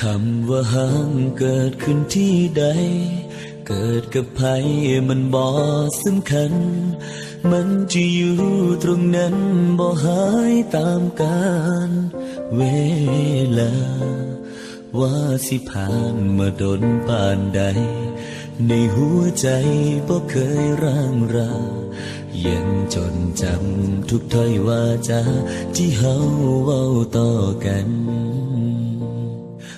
คำว่าห้างเกิดขึ้นที่ใด เกิดกับใครมันบ่สำคัญ มันจะอยู่ตรงนั้นบ่หายตามกาลเวลา ว่าสิผ่านมาดนปานใด ในหัวใจบ่เคยร่างรายังจดจำทุกถ้อยว่าจาที่เฮาเว้าต่อกัน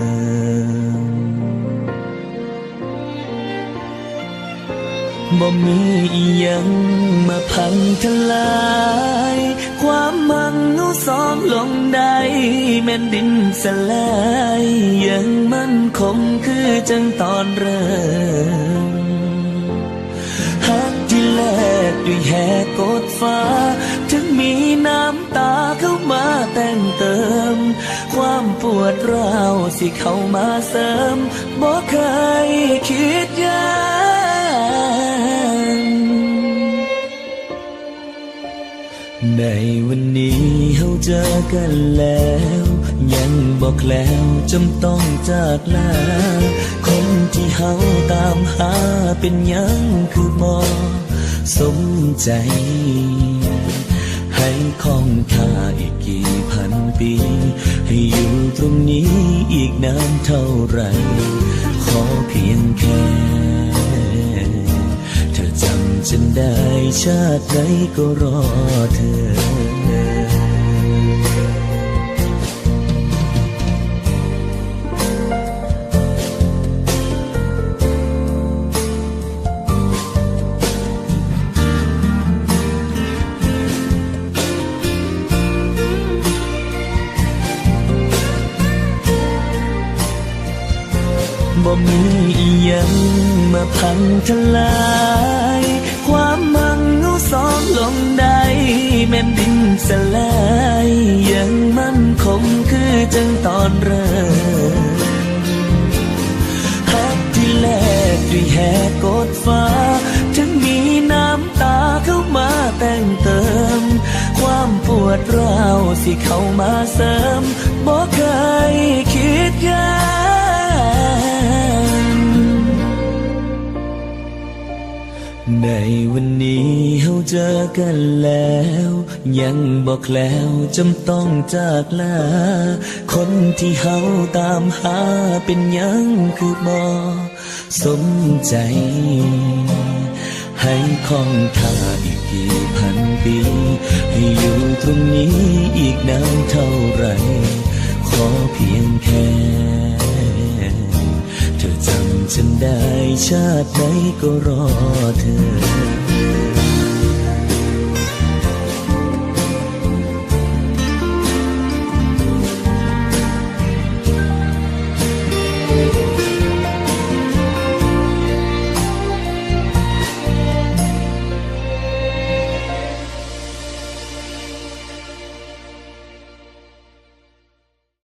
ม บ่มีอียังมาพังทลาย ความมังเอาสองลงได้แม่นดินสลายยังมันคงคือจังตอนเริ่มหักที่แลกด้วยแหกกดฟ้า ถึงมีน้ำตาเข้ามาแต่งเติม ความปวดร้าวสิเข้ามาเสริมบ่ ในวันนี้เฮาเจอกันแล้ว ยังบอกแล้วจำต้องจากลา คนที่เฮาตามหาเป็นยังคือบอสมใจ ให้คองค่าอีกกี่พันปี ให้อยู่ตรงนี้อีกนานเท่าไหรขอำฉันได้ชาติไหนก็รอเธอ บ่มีอีหยังมาพังทลาย แม่นดินสลายยังมั่นคงคือจังตอนเริ่มหักที่แลกด้วยแหกกดฟ้า ถึงมีน้ำตาเข้ามาแต่งเติม ความปวดร้าวสิเข้ามาเสริมบ่เคยคิดอยา ในวันนี้เฮาเจอกันแล้ว ยังบอกแล้วจำต้องจากลา คนที่เฮาตามหาเป็นยังคือบอสมใจ ให้คองท่าอีกกี่พันปี ให้อยู่ตรงนี้อีกนานเท่าไหรขอเพียงแค่ เธอจำฉันได้ ชาติไหนก็รอเธอ